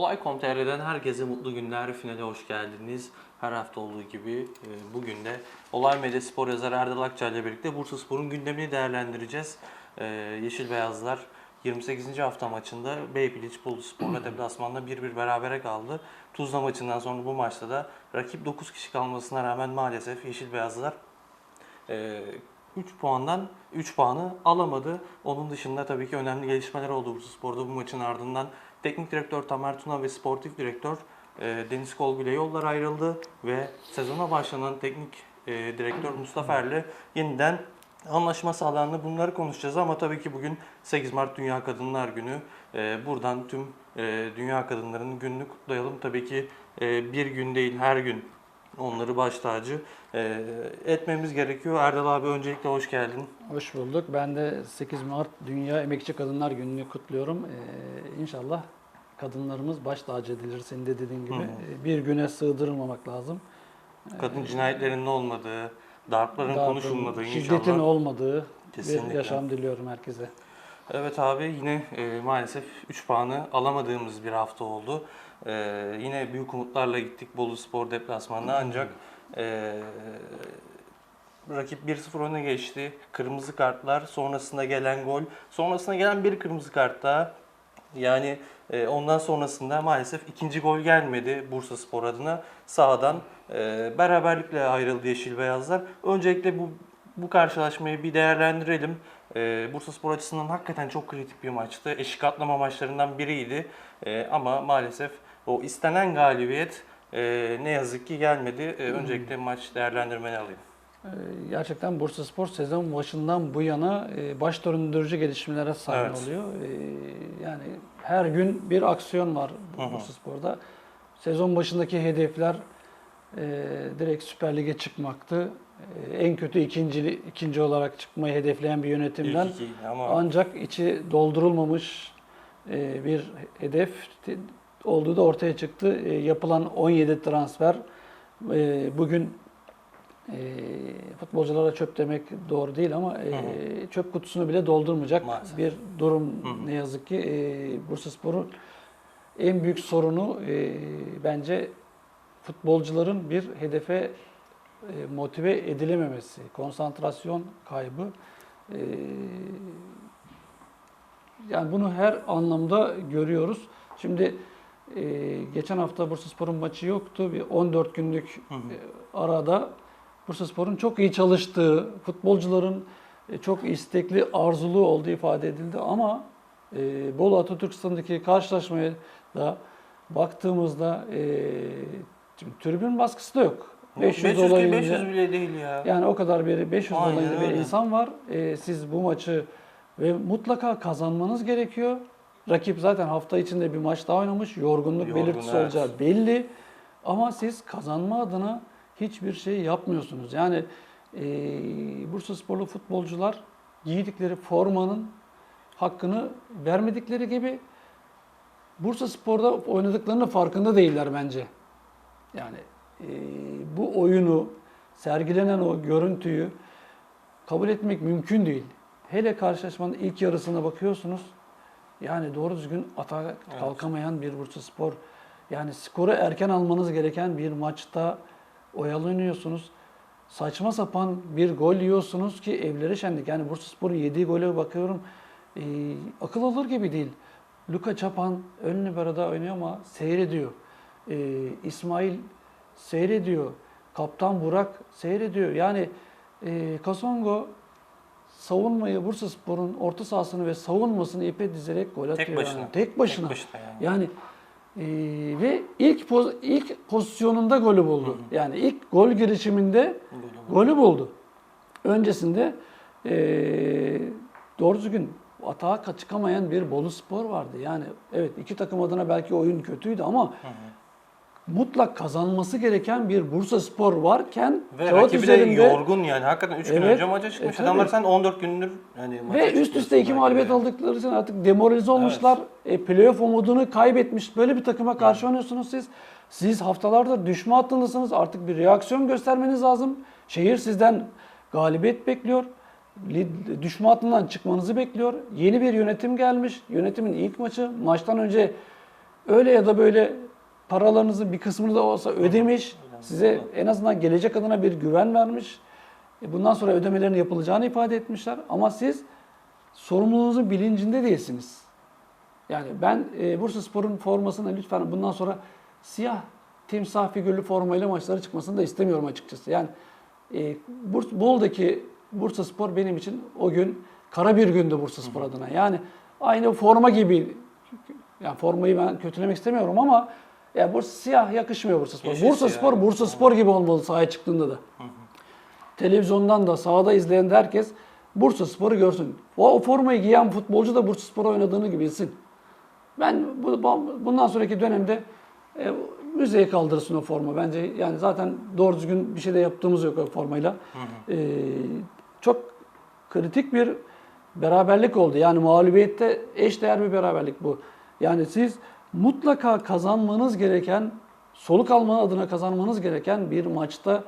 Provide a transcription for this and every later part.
Olay.com.tr'den herkese mutlu günler. Finale hoş geldiniz. Her hafta olduğu gibi e, bugün de Olay Medya Spor yazarı Erdal Akçay ile birlikte Bursa Spor'un gündemini değerlendireceğiz. E, Yeşil Beyazlar 28. hafta maçında Beypiliç Bolu Spor'la deplasmanda 1-1 berabere kaldı. Tuzla maçından sonra bu maçta da rakip 9 kişi kalmasına rağmen maalesef Yeşil Beyazlar 3 puandan 3 puanı alamadı. Onun dışında tabii ki önemli gelişmeler oldu Bursa Spor'da bu maçın ardından. Teknik direktör Tamer Tuna ve sportif direktör e, Deniz Kolgu ile yollar ayrıldı ve sezona başlanan teknik e, direktör Mustafa Er'le yeniden anlaşma sağlandı. Bunları konuşacağız ama tabii ki bugün 8 Mart Dünya Kadınlar Günü. E, buradan tüm e, dünya kadınlarının gününü kutlayalım. Tabii ki e, bir gün değil her gün onları baş tacı e, etmemiz gerekiyor. Erdal abi öncelikle hoş geldin. Hoş bulduk. Ben de 8 Mart Dünya Emekçi Kadınlar Günü'nü kutluyorum. Ee, inşallah kadınlarımız baş tacı edilir senin de dediğin gibi. Hı. Ee, Bir güne sığdırılmamak lazım. Kadın cinayetlerinin olmadığı, darpların Daha konuşulmadığı Şiddetin inşallah. olmadığı Kesinlikle. bir yaşam diliyorum herkese. Evet abi yine e, maalesef 3 puanı alamadığımız bir hafta oldu. E, yine büyük umutlarla gittik Bolu Spor deplasmanına ancak e, rakip 1-0 öne geçti. Kırmızı kartlar, sonrasında gelen gol, sonrasında gelen bir kırmızı kart daha. Yani e, ondan sonrasında maalesef ikinci gol gelmedi Bursa Spor adına. Sağdan e, beraberlikle ayrıldı Yeşil Beyazlar. Öncelikle bu bu karşılaşmayı bir değerlendirelim. E, Bursa Spor açısından hakikaten çok kritik bir maçtı. Eşik atlama maçlarından biriydi. E, ama maalesef o istenen galibiyet e, ne yazık ki gelmedi. E, öncelikle maç değerlendirmeni alayım. Ee, Gerçekten Bursa Spor sezon başından bu yana e, baş döndürücü gelişmelere sahip Evet. oluyor. Ee, Yani her gün bir aksiyon var. Bursa Spor'da. Sezon başındaki hedefler e, direkt Süper Lig'e çıkmaktı. E, En kötü ikinci ikinci olarak çıkmayı hedefleyen bir yönetimden iki ama ancak içi doldurulmamış e, bir hedef olduğu da ortaya çıktı. E, Yapılan 17 transfer e, bugün e, futbolculara çöp demek doğru değil ama e, Hı çöp kutusunu bile doldurmayacak Maalesef. bir durum Hı hı. ne yazık ki. E, Bursaspor'un en büyük sorunu e, bence futbolcuların bir hedefe e, motive edilememesi, konsantrasyon kaybı. E, yani bunu her anlamda görüyoruz. Şimdi e, geçen hafta Bursaspor'un maçı yoktu. Bir 14 günlük Hı hı. e, arada Bursaspor'un çok iyi çalıştığı, futbolcuların e, çok istekli, arzulu olduğu ifade edildi ama e, Bolu Atatürk Stadı'ndaki karşılaşmaya da baktığımızda e, tribün baskısı da yok. 500, 500, olayında 500 bile değil ya. yani o kadar bir 500 Aynen dolayında bir insan var. E, siz bu maçı ve mutlaka kazanmanız gerekiyor. Rakip zaten hafta içinde bir maç daha oynamış. Yorgunluk Yorgun, belirtisi evet. olacağı belli. Ama siz kazanma adına hiçbir şey yapmıyorsunuz. Yani e, Bursa sporlu futbolcular giydikleri formanın hakkını vermedikleri gibi Bursa Spor'da oynadıklarının farkında değiller bence. Yani e, bu oyunu, sergilenen o görüntüyü kabul etmek mümkün değil. Hele karşılaşmanın ilk yarısına bakıyorsunuz. Yani doğru düzgün atağa kalkamayan bir Bursa Spor. Yani skoru erken almanız gereken bir maçta oyalanıyorsunuz. Saçma sapan bir gol yiyorsunuz ki evlere şenlik. Yani Bursa Spor'un yediği gole bakıyorum. e, akıl alır gibi değil. Luka Çapan ön libero'da oynuyor ama seyrediyor. E, İsmail seyrediyor. Kaptan Burak seyrediyor. Yani e, Kasongo savunmayı Bursa Spor'un orta sahasını ve savunmasını ipe dizerek gol atıyor. Tek başına. Yani. Tek başına. Tek başına yani. Yani e, ve ilk poz, ilk pozisyonunda golü buldu. Yani ilk gol girişiminde golü buldu. Öncesinde e, doğru düzgün atağa çıkamayan bir Bolu Spor vardı. Yani evet iki takım adına belki oyun kötüydü ama mutlak kazanması gereken bir Bursa Spor varken Ve kağıt rakibi de üzerinde yorgun yani. Hakikaten 3 gün Evet. önce maça çıkmış. E, Adamlar tabii. sen 14 gündür hani maça Ve üst üste iki belki mağlubiyet de. aldıkları için artık demoralize olmuşlar. E, playoff umudunu kaybetmiş. Böyle bir takıma karşı oynuyorsunuz siz. Siz haftalardır düşme hattındasınız. Artık bir reaksiyon göstermeniz lazım. Şehir sizden galibiyet bekliyor. Lid- Düşme hattından çıkmanızı bekliyor. Yeni bir yönetim gelmiş. Yönetimin ilk maçı. Maçtan önce öyle ya da böyle paralarınızın bir kısmını da olsa ödemiş. Size en azından gelecek adına bir güven vermiş. E, Bundan sonra ödemelerin yapılacağını ifade etmişler. Ama siz sorumluluğunuzun bilincinde değilsiniz. Yani ben e, Bursa Spor'un formasına lütfen bundan sonra siyah timsah figürlü formayla maçlara çıkmasını da istemiyorum açıkçası. Yani e, Burs, Bolu'daki Bursa Spor benim için o gün kara bir gündü Bursa Spor adına. Yani aynı forma gibi yani formayı ben kötülemek istemiyorum ama ya Bursa siyah yakışmıyor Bursa Spor. Yeşil Bursa siyah. Spor Bursa Spor gibi olmalı sahaya çıktığında da. Televizyondan da sahada izleyen de herkes Bursa Spor'u görsün. O, o formayı giyen futbolcu da Bursa Spor'a oynadığını gibi bilsin. Ben bu, bu- bundan sonraki dönemde e, müzeye kaldırsın o forma. Bence yani zaten doğru düzgün bir şey de yaptığımız yok o formayla. E, çok kritik bir beraberlik oldu. Yani mağlubiyette eş değer bir beraberlik bu. Yani siz mutlaka kazanmanız gereken, soluk alma adına kazanmanız gereken bir maçta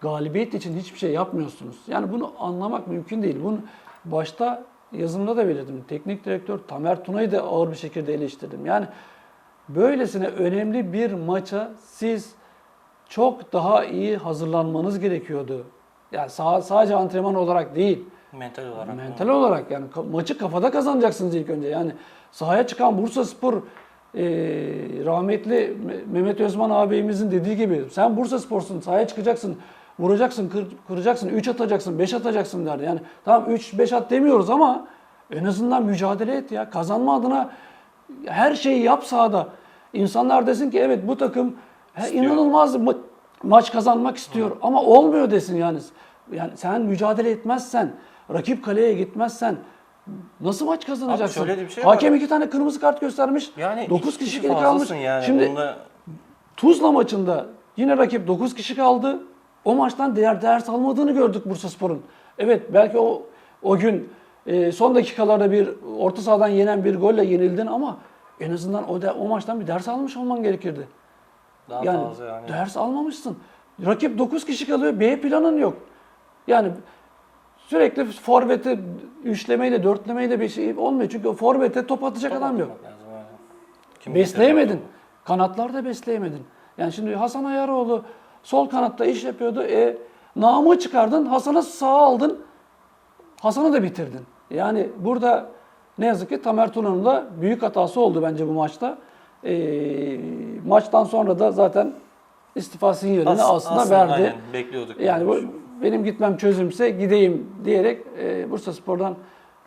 galibiyet için hiçbir şey yapmıyorsunuz. Yani bunu anlamak mümkün değil. Bunu başta yazımda da belirttim. Teknik direktör Tamer Tuna'yı da ağır bir şekilde eleştirdim. Yani böylesine önemli bir maça siz çok daha iyi hazırlanmanız gerekiyordu. Yani sa- sadece antrenman olarak değil. Mental olarak. Mental olarak yani maçı kafada kazanacaksınız ilk önce. Yani sahaya çıkan Bursa Spor e, rahmetli Me- Mehmet Özman ağabeyimizin dediği gibi sen Bursa Spor'sun sahaya çıkacaksın vuracaksın kır- kıracaksın 3 atacaksın 5 atacaksın derdi. Yani tamam 3 5 at demiyoruz ama en azından mücadele et ya kazanma adına her şeyi yap sahada. İnsanlar desin ki evet bu takım he, inanılmaz ma- maç kazanmak istiyor ama olmuyor desin yani. Yani sen mücadele etmezsen, rakip kaleye gitmezsen nasıl maç kazanacaksın? şöyle de bir şey var. Hakem iki tane kırmızı kart göstermiş. Yani 9 iki kişi kişi kalmış. yani. Şimdi Bunda Tuzla maçında yine rakip 9 kişi kaldı. O maçtan değer ders almadığını gördük Bursaspor'un. Evet belki o o gün e, son dakikalarda bir orta sahadan yenen bir golle yenildin ama en azından o da, o maçtan bir ders almış olman gerekirdi. daha Yani fazla yani. ders almamışsın. Rakip 9 kişi kalıyor. B planın yok. Yani sürekli forvete üçlemeyle, dörtlemeyle bir şey olmuyor. Çünkü o forvete top atacak Top adam yok. lazım, Besleyemedin. Kanatlarda besleyemedin. Yani şimdi Hasan Ayaroğlu sol kanatta iş yapıyordu. E, namı çıkardın, Hasan'ı sağa aldın. Hasan'ı da bitirdin. Yani burada ne yazık ki Tamer Tuna'nın da büyük hatası oldu bence bu maçta. E, maçtan sonra da zaten istifa sinyalini As- aslında, verdi. Aynen, bekliyorduk. Yani bu, benim gitmem çözümse gideyim diyerek e, Bursa Spor'dan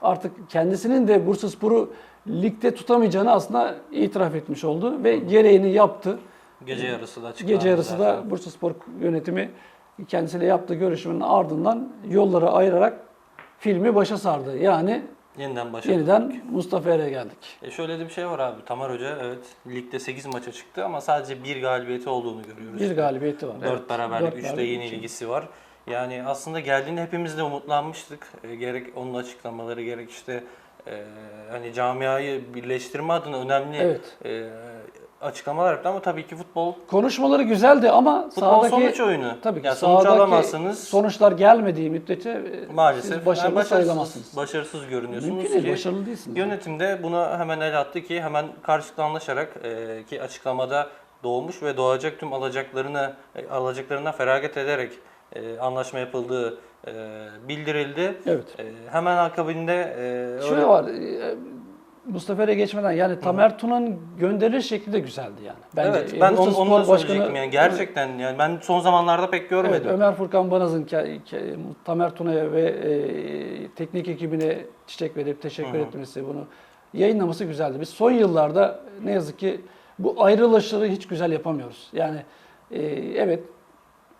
artık kendisinin de Bursa Spor'u ligde tutamayacağını aslında itiraf etmiş oldu ve gereğini yaptı. Gece yarısı da açıklandı. Gece yarısı zaten. da Bursa Spor yönetimi kendisiyle yaptığı görüşmenin ardından yolları ayırarak filmi başa sardı. Yani Yeniden başladık. yeniden Mustafa Er'e geldik. E şöyle de bir şey var abi. Tamar Hoca evet ligde 8 maça çıktı ama sadece bir galibiyeti olduğunu görüyoruz. Bir galibiyeti var. 4 Evet. beraberlik, Dört 3 de yenilgisi var. Yani aslında geldiğinde hepimiz de umutlanmıştık. E, gerek onun açıklamaları gerek işte e, hani camiayı birleştirme adına önemli Evet. e, açıklamalar yaptı ama tabii ki futbol Konuşmaları güzeldi ama futbol sahadaki sonuç oyunu. Tabii ki yani sonuç sahadaki alamazsanız sonuçlar gelmediği müddetçe e, maalesef siz başarılı yani sayılamazsınız. başarısız görünüyorsunuz Mümkün değil, ki başarılı değilsiniz. Yönetim de buna hemen el attı ki hemen karşılıklı anlaşarak e, ki açıklamada doğmuş ve doğacak tüm alacaklarını e, alacaklarına feragat ederek e, anlaşma yapıldığı e, bildirildi. Evet. E, hemen akabinde e, Şöyle öyle- var. e, Mustafa Er'e geçmeden yani Tamer Tuna'nın gönderiş şekli de güzeldi yani. Bence evet e, ben onu, onu da söyleyecektim yani gerçekten yani ben son zamanlarda pek Evet, görmedim. Ömer Furkan Banaz'ın Tamer Tuna'ya ve e, teknik ekibine çiçek verip teşekkür Hı hı. etmesi bunu yayınlaması güzeldi. Biz son yıllarda ne yazık ki bu ayrılışları hiç güzel yapamıyoruz. Yani e, evet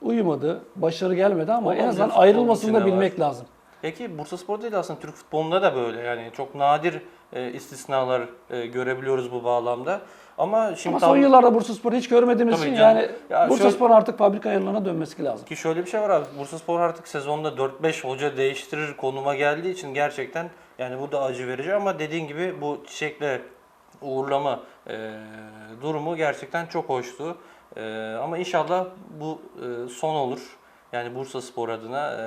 uyumadı, başarı gelmedi ama Olabilir, en azından futbolun ayrılmasını da içinde var. bilmek lazım. Peki Bursa Spor değil aslında Türk futbolunda da böyle yani çok nadir e, istisnalar e, görebiliyoruz bu bağlamda. Ama şimdi Ama tam- son yıllarda Bursaspor hiç görmediğimiz Tabii için canım. yani Ya Bursaspor artık fabrika ayarlarına dönmesi lazım. Ki şöyle bir şey var abi. Bursaspor artık sezonda 4-5 hoca değiştirir konuma geldiği için gerçekten yani bu da acı verici ama dediğin gibi bu çiçekle uğurlama e, durumu gerçekten çok hoştu. E, ama inşallah bu e, son olur. Yani Bursa Spor adına e,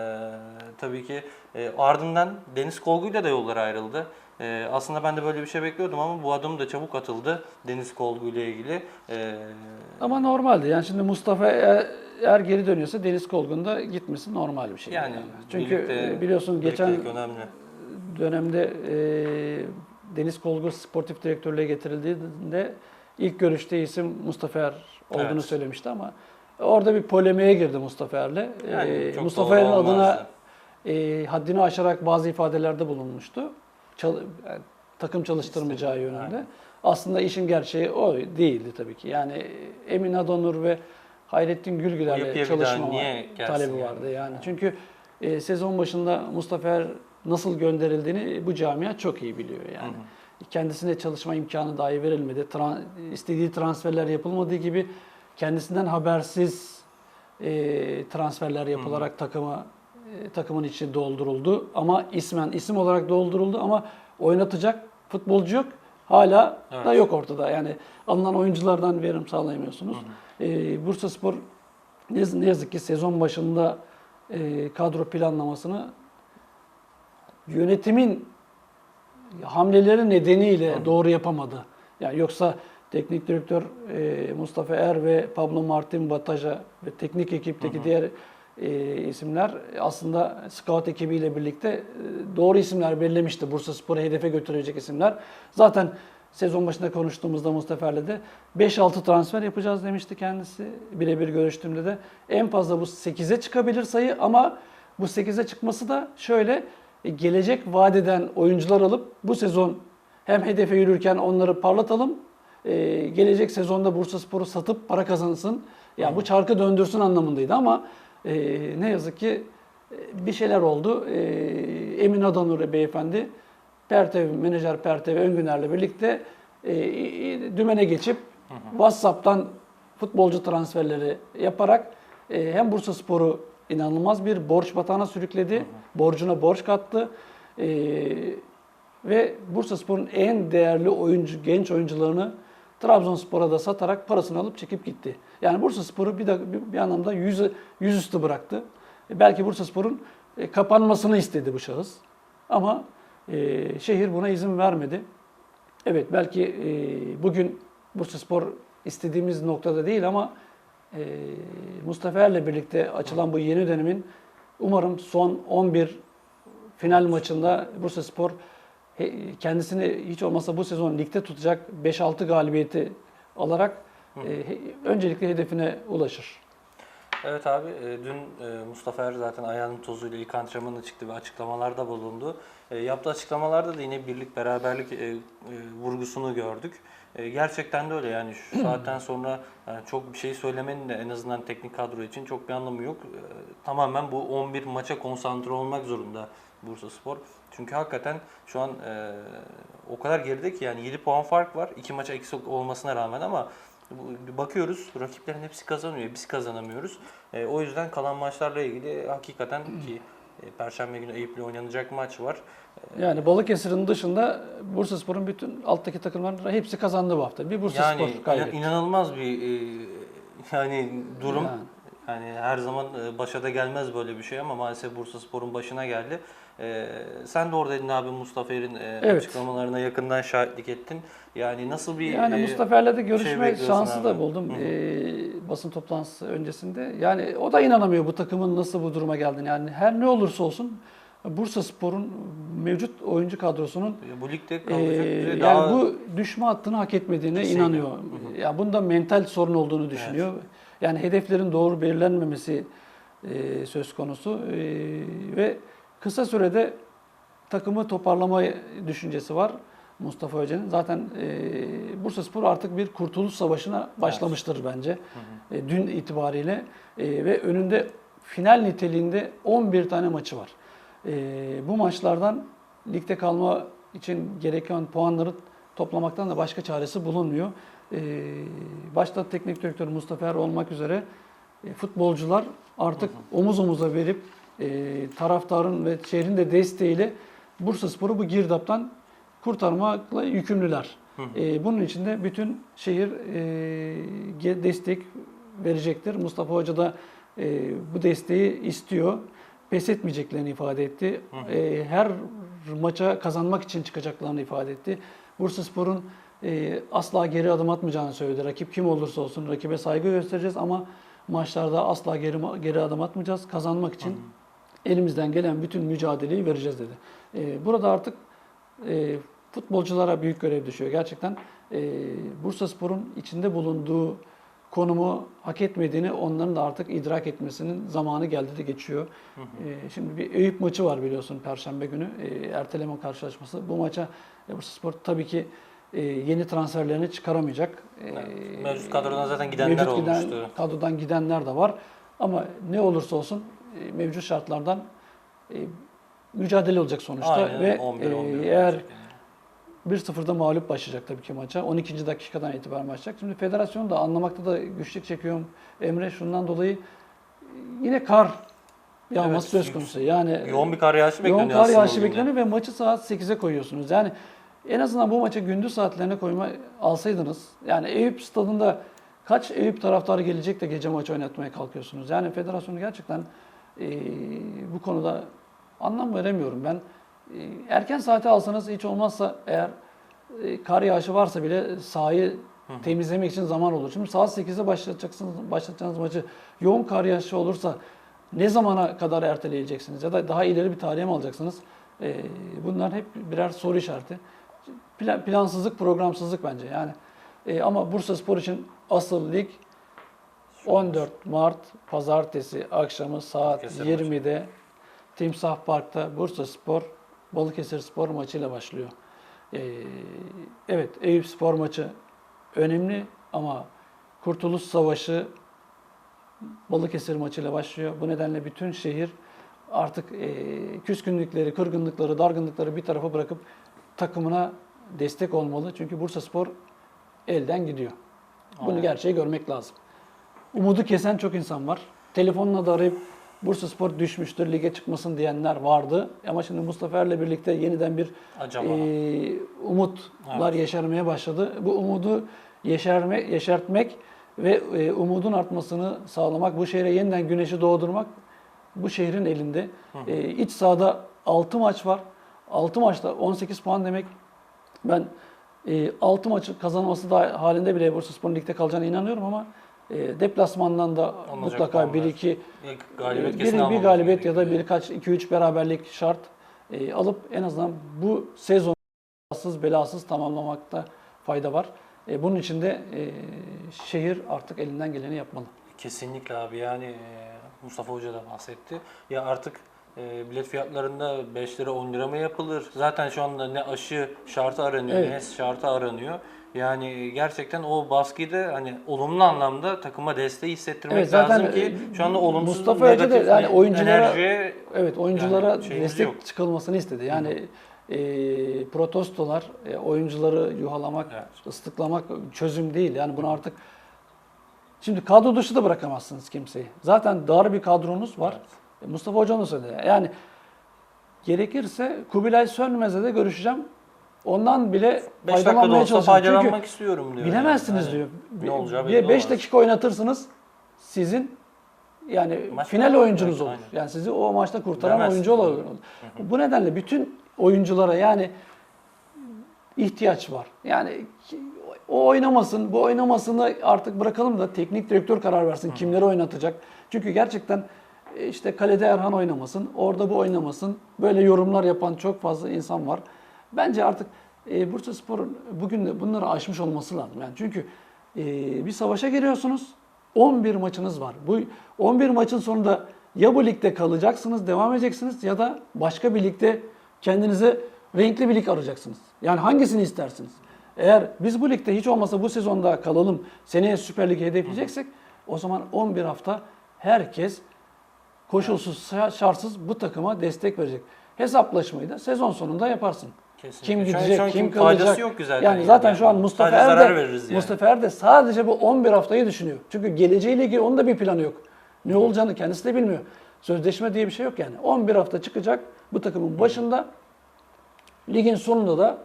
tabii ki e, ardından Deniz Kolgu'yla da yollar ayrıldı. E, aslında ben de böyle bir şey bekliyordum ama bu adım da çabuk atıldı Deniz Kolgu ile ilgili. E, Ama normaldi. Yani şimdi Mustafa eğer, eğer geri dönüyorsa Deniz Kolgun da gitmesi normal bir şey. yani Çünkü birlikte- e, biliyorsun geçen önemli. dönemde e, Deniz Kolgu sportif direktörlüğe getirildiğinde ilk görüşte isim Mustafa Er olduğunu Evet. söylemişti ama orada bir polemiğe girdi Mustafa Er'le. Yani E, çok Mustafa Er'in adına e, haddini aşarak bazı ifadelerde bulunmuştu. Çal- yani takım çalıştırmayacağı yönünde. aynen. Aslında işin gerçeği o değildi tabii ki. Yani Emin Adonur ve Hayrettin Gülgüler'le çalışma talebi yani? vardı yani. Çünkü e, sezon başında Mustafa Er nasıl gönderildiğini bu camia çok iyi biliyor yani. Kendisine çalışma imkanı dahi verilmedi. Tran- istediği transferler yapılmadığı gibi kendisinden habersiz e, transferler yapılarak takıma e, takımın içi dolduruldu ama ismen isim olarak dolduruldu ama oynatacak futbolcu yok. Hala da Evet. yok ortada. Yani alınan oyunculardan verim sağlayamıyorsunuz. E, Bursaspor ne, ne yazık ki sezon başında e, kadro planlamasını yönetimin hamleleri nedeniyle doğru yapamadı. Yani yoksa teknik direktör e, Mustafa Er ve Pablo Martin Bataja ve teknik ekipteki diğer e, isimler aslında scout ekibiyle birlikte e, doğru isimler belirlemişti. Bursaspor'u hedefe götürecek isimler. Zaten sezon başında konuştuğumuzda Mustafa Er'le de 5-6 transfer yapacağız demişti kendisi. Birebir görüştüğümde de en fazla bu 8'e çıkabilir sayı ama bu 8'e çıkması da şöyle gelecek vadeden oyuncular alıp bu sezon hem hedefe yürürken onları parlatalım. e, gelecek sezonda Bursaspor'u satıp para kazansın. Yani bu çarkı döndürsün anlamındaydı ama e, ne yazık ki e, bir şeyler oldu. E, Emin Adanur beyefendi Pertev, menajer Pertev Öngüner'le birlikte e, e, dümene geçip WhatsApp'tan futbolcu transferleri yaparak e, hem Bursaspor'u inanılmaz bir borç batağına sürükledi. Borcuna borç kattı. E, ve Bursaspor'un en değerli oyuncu, genç oyuncularını Trabzonspor'a da satarak parasını alıp çekip gitti. Yani Bursaspor'u bir, de, bir, bir anlamda yüz, yüzüstü bıraktı. E, belki Bursaspor'un e, kapanmasını istedi bu şahıs. Ama e, şehir buna izin vermedi. Evet belki e, bugün Bursaspor istediğimiz noktada değil ama e, Mustafa Er'le birlikte açılan bu yeni dönemin umarım son 11 final maçında Bursaspor he- kendisini hiç olmasa bu sezon ligde tutacak 5-6 galibiyeti alarak e, öncelikle hedefine ulaşır. Evet abi e, dün e, Mustafa Er zaten ayağının tozuyla ilk antrenmanına çıktı ve açıklamalarda bulundu. E, Yaptığı açıklamalarda da yine birlik beraberlik vurgusunu gördük. Gerçekten de öyle yani şu saatten sonra çok bir şey söylemenin de en azından teknik kadro için çok bir anlamı yok. Tamamen bu 11 maça konsantre olmak zorunda Bursaspor. Çünkü hakikaten şu an o kadar geride ki yani 7 puan fark var. 2 maça eksik olmasına rağmen ama bakıyoruz rakiplerin hepsi kazanıyor, biz kazanamıyoruz. E, o yüzden kalan maçlarla ilgili hakikaten ki e, Perşembe günü Eyüp'le oynanacak maç var. Yani Balıkesir'in dışında Bursaspor'un bütün alttaki takımların hepsi kazandı bu hafta. Bir Bursaspor Yani kaybetti. inan- inanılmaz bir e, yani durum. Yani. Yani her zaman e, başa da gelmez böyle bir şey ama maalesef Bursaspor'un başına geldi. E, sen de oradaydın abi Mustafa Er'in e, Evet. açıklamalarına yakından şahitlik ettin. Yani nasıl bir Yani e, Mustafa Er'le de görüşme şey şansı abi? da buldum Hı hı. ee, basın toplantısı öncesinde. Yani o da inanamıyor bu takımın nasıl bu duruma geldiğini. Yani her ne olursa olsun Bursa Spor'un mevcut oyuncu kadrosunun bu ligde ee, kalacak yani daha bu düşme hattını hak etmediğine Kesinlikle. inanıyor. Hı hı. Ya bunda mental sorun olduğunu düşünüyor. Yani hedeflerin doğru belirlenmemesi e, söz konusu E, ve kısa sürede takımı toparlama düşüncesi var Mustafa Hoca'nın. Zaten e, Bursaspor artık bir kurtuluş savaşına başlamıştır bence. E, dün itibariyle E, ve önünde final niteliğinde 11 tane maçı var. E, bu maçlardan ligde kalma için gereken puanları toplamaktan da başka çaresi bulunmuyor. E, başta teknik direktör Mustafa Er olmak üzere e, futbolcular artık omuz omuza verip e, taraftarın ve şehrin de desteğiyle Bursaspor'u bu girdaptan kurtarmakla yükümlüler. E, bunun için de bütün şehir e, destek verecektir. Mustafa Hoca da e, bu desteği istiyor. Pes etmeyeceklerini ifade etti. E, her maça kazanmak için çıkacaklarını ifade etti. Bursaspor'un e, asla geri adım atmayacağını söyledi. Rakip kim olursa olsun rakibe saygı göstereceğiz ama maçlarda asla geri geri adım atmayacağız. Kazanmak için elimizden gelen bütün mücadeleyi vereceğiz dedi. E, burada artık e, futbolculara büyük görev düşüyor. Gerçekten e, Bursaspor'un içinde bulunduğu konumu hak etmediğini onların da artık idrak etmesinin zamanı geldi de geçiyor. E, şimdi bir Eyüp maçı var biliyorsun Perşembe günü e, erteleme karşılaşması. Bu maça e, Bursaspor tabii ki e, yeni transferlerini çıkaramayacak. E, Evet, mevcut kadrodan zaten gidenler mevcut giden- olmuştu. kadrodan gidenler de var. Ama ne olursa olsun mevcut şartlardan e, mücadele olacak sonuçta Aynen ve 11 e, 11 eğer olacak yani. 1-0'da mağlup başlayacak tabii ki maça. 12. dakikadan itibaren başlayacak. Şimdi federasyon da anlamakta da güçlük çekiyorum. Emre şundan dolayı yine kar yağması Evet, söz konusu. Yani Yoğun bir kar yağışı bekleniyor yoğun kar yağışı bekleniyor ve maçı saat 8'e koyuyorsunuz. Yani en azından bu maçı gündüz saatlerine koyma alsaydınız. Yani Eyüp stadında kaç Eyüp taraftarı gelecek de gece maçı oynatmaya kalkıyorsunuz. Yani federasyonu gerçekten e, bu konuda anlam veremiyorum. Ben e, erken saate alsanız hiç olmazsa eğer e, kar yağışı varsa bile sahayı temizlemek için zaman olur. Şimdi saat 8'de başlatacaksınız, başlatacağınız maçı yoğun kar yağışı olursa ne zamana kadar erteleyeceksiniz ya da daha ileri bir tarihe mi alacaksınız? E, bunlar hep birer soru işareti. Plan- plansızlık, programsızlık bence. Yani e, ama Bursa Spor için asıl lig 14 Mart Pazartesi akşamı saat Balıkesir 20'de Timsah Park'ta Bursa Spor Balıkesir Spor maçıyla başlıyor. Ee, evet Eyüp Spor maçı önemli ama Kurtuluş Savaşı Balıkesir maçıyla başlıyor. Bu nedenle bütün şehir artık e, küskünlükleri, kırgınlıkları, dargınlıkları bir tarafa bırakıp takımına destek olmalı. Çünkü Bursa Spor elden gidiyor. Bunu Aynen. gerçeği görmek lazım. Umudu kesen çok insan var. Telefonla da arayıp Bursa Spor düşmüştür, lige çıkmasın diyenler vardı. Ama şimdi Mustafa Er'le birlikte yeniden bir Acaba. e, umutlar Evet. yeşermeye başladı. Bu umudu yeşerme, yeşertmek ve e, umudun artmasını sağlamak, bu şehre yeniden güneşi doğdurmak bu şehrin elinde. E, iç sahada 6 maç var. 6 maçta 18 puan demek. Ben e, 6 maçı kazanması da halinde bile Bursaspor'un ligde kalacağına inanıyorum ama e, deplasmandan da Alınacak mutlaka puanlar. 1-2 İlk galibiyet bir, kesin bir almamız galibiyet ya da birkaç 2-3 beraberlik şart e, alıp en azından bu sezonu belasız belasız tamamlamakta fayda var. E, bunun için de e, şehir artık elinden geleni yapmalı. Kesinlikle abi yani e, Mustafa Hoca da bahsetti. Ya artık e, bilet fiyatlarında 5 lira 10 lira mı yapılır? Zaten şu anda ne aşı şartı aranıyor Evet. ne şartı aranıyor. Yani gerçekten o baskıyı da hani olumlu anlamda takıma desteği hissettirmek Evet, zaten, lazım ki e, şu anda olumsuz Mustafa da negatif yani e- oyunculara- enerjiye Evet oyunculara Yani destek yok. çıkılmasını istedi. Yani e, protestolar, e, oyuncuları yuhalamak, Evet. ıslıklamak çözüm değil. Yani bunu artık şimdi kadro dışı da bırakamazsınız kimseyi. Zaten dar bir kadronuz var. E, Mustafa Hoca onu söyledi. Yani gerekirse Kubilay Sönmez'le de görüşeceğim. Ondan bile 5 dakikada faydalanmaya olsa. Çünkü istiyorum diyor. bilemezsiniz yani. diyor. Ne olacağı belli Bir 5 olmaz. dakika oynatırsınız. Sizin yani Maç final oyuncunuz olur. aynen. Yani sizi o maçta kurtaran Bilemezsin. oyuncu olur. Bu nedenle bütün oyunculara yani ihtiyaç var. Yani ki- o oynamasın, bu oynamasını artık bırakalım da teknik direktör karar versin kimleri oynatacak. Çünkü gerçekten e, işte kalede Erhan oynamasın, orada bu oynamasın. Böyle yorumlar yapan çok fazla insan var. Bence artık e, Bursa Spor'un bugün de bunları aşmış olması lazım. Yani çünkü e, bir savaşa giriyorsunuz. 11 maçınız var. Bu 11 maçın sonunda ya bu ligde kalacaksınız, devam edeceksiniz ya da başka bir ligde kendinize renkli bir lig arayacaksınız. Yani hangisini istersiniz? Eğer biz bu ligde hiç olmasa bu sezonda kalalım, seneye Süper Lig'i hedefleyeceksek o zaman 11 hafta herkes koşulsuz, şartsız bu takıma destek verecek. Hesaplaşmayı da sezon sonunda yaparsın. Kesinlikle. Kim Şu an- gidecek, şu kim kalacak? yok ki zaten Yani yani. zaten şu an Mustafa Er de yani. Mustafa Er de sadece bu 11 haftayı düşünüyor. Çünkü geleceğiyle ilgili onun da bir planı yok. Ne olacağını kendisi de bilmiyor. Sözleşme diye bir şey yok yani. 11 hafta çıkacak bu takımın başında. Ligin sonunda da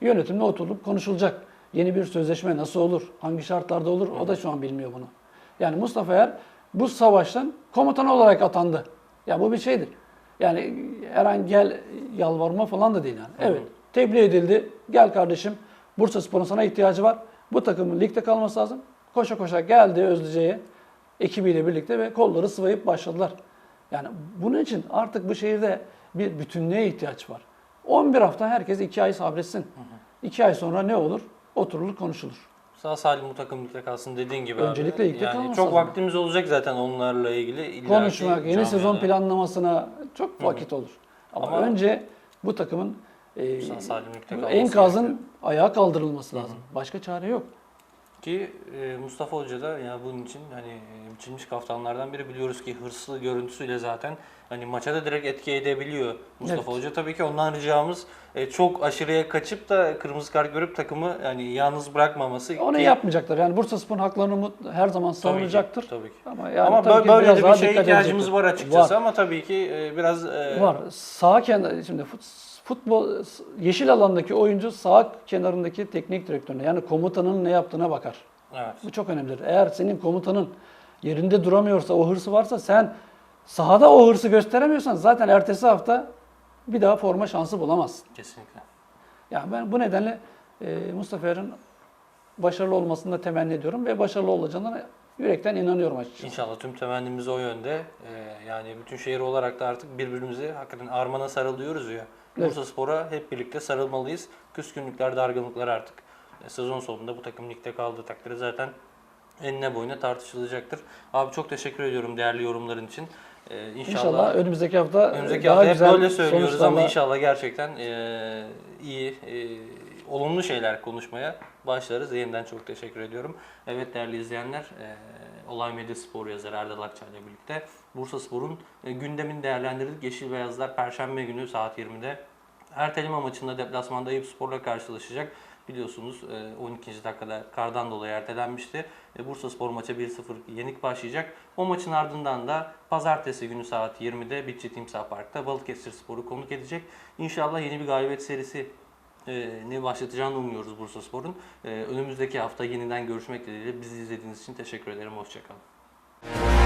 yönetimle oturup konuşulacak. Yeni bir sözleşme nasıl olur? Hangi şartlarda olur? O da şu an bilmiyor bunu. Yani Mustafa Er bu savaştan komutan olarak atandı. Ya bu bir şeydir. Yani her an gel yalvarma falan da değil yani. Hı hı. Evet. Tebliğ edildi. Gel kardeşim. Bursa Spor'un sana ihtiyacı var. Bu takımın ligde kalması lazım. Koşa koşa geldi Özlüce'ye ekibiyle birlikte ve kolları sıvayıp başladılar. Yani bunun için artık bu şehirde bir bütünlüğe ihtiyaç var. 11 hafta herkes 2 ay sabretsin. 2 ay sonra ne olur? Oturulur konuşulur. Sağ salim bu takım ligde kalsın dediğin gibi Öncelikle abi. ligde yani çok vaktimiz olacak zaten onlarla ilgili. Konuşmak, yeni sezon planlamasına çok vakit olur. Ama, Ama- önce bu takımın e, enkazın ayağa kaldırılması lazım. Başka çare yok. Ki e, Mustafa Hoca da ya bunun için hani e, biçilmiş kaftanlardan biri biliyoruz ki hırslı görüntüsüyle zaten hani maça da direkt etki edebiliyor Mustafa Evet. Hoca. Tabii ki ondan ricamız e, çok aşırıya kaçıp da kırmızı kart görüp takımı yani yalnız bırakmaması. Onu ki, yapmayacaklar. Yani Bursa Spor'un haklarını her zaman tabii savunacaktır. Tabii ki. Ama yani ama tabii böyle, ki böyle bir şeye ihtiyacımız edecekler. var açıkçası Var. ama tabii ki e, biraz e, Var. Sağ kenar şimdi fut- futbol yeşil alandaki oyuncu sağ kenarındaki teknik direktörüne yani komutanın ne yaptığına bakar. Evet. Bu çok önemlidir. Eğer senin komutanın yerinde duramıyorsa, o hırsı varsa sen sahada o hırsı gösteremiyorsan zaten ertesi hafta bir daha forma şansı bulamazsın. Kesinlikle. Yani ben bu nedenle e, Mustafa Er'in başarılı olmasını da temenni ediyorum ve başarılı olacağına yürekten inanıyorum açıkçası. İnşallah tüm temennimiz o yönde. Ee, yani bütün şehir olarak da artık birbirimize hakikaten armana sarılıyoruz ya. Evet. Bursa Spor'a hep birlikte sarılmalıyız. Küskünlükler, dargınlıklar artık e, sezon sonunda bu takım ligde kaldığı takdirde zaten enine boyuna tartışılacaktır. Abi çok teşekkür ediyorum değerli yorumların için. Ee, inşallah, İnşallah önümüzdeki hafta önümüzdeki daha hafta hep güzel böyle söylüyoruz ama sonuçlarla- inşallah gerçekten e, iyi, e, olumlu şeyler konuşmaya başlarız. Yeniden çok teşekkür ediyorum. Evet değerli izleyenler, e, Olay Medya Spor yazarı Erdal Akçay ile birlikte Bursa Spor'un e, gündemini değerlendirdik. Yeşil Beyazlar Perşembe günü saat 20'de erteleme maçında deplasmanda Eyüp Spor'la karşılaşacak. Biliyorsunuz e, 12. dakikada kardan dolayı ertelenmişti. E, Bursa Spor maça 1-0 yenik başlayacak. O maçın ardından da pazartesi günü saat 20'de Bitçi Timsah Park'ta Balıkesir Spor'u konuk edecek. İnşallah yeni bir galibiyet serisi e, ee, ne başlatacağını umuyoruz Bursa Spor'un. Ee, önümüzdeki hafta yeniden görüşmek dileğiyle. Bizi izlediğiniz için teşekkür ederim. Hoşçakalın.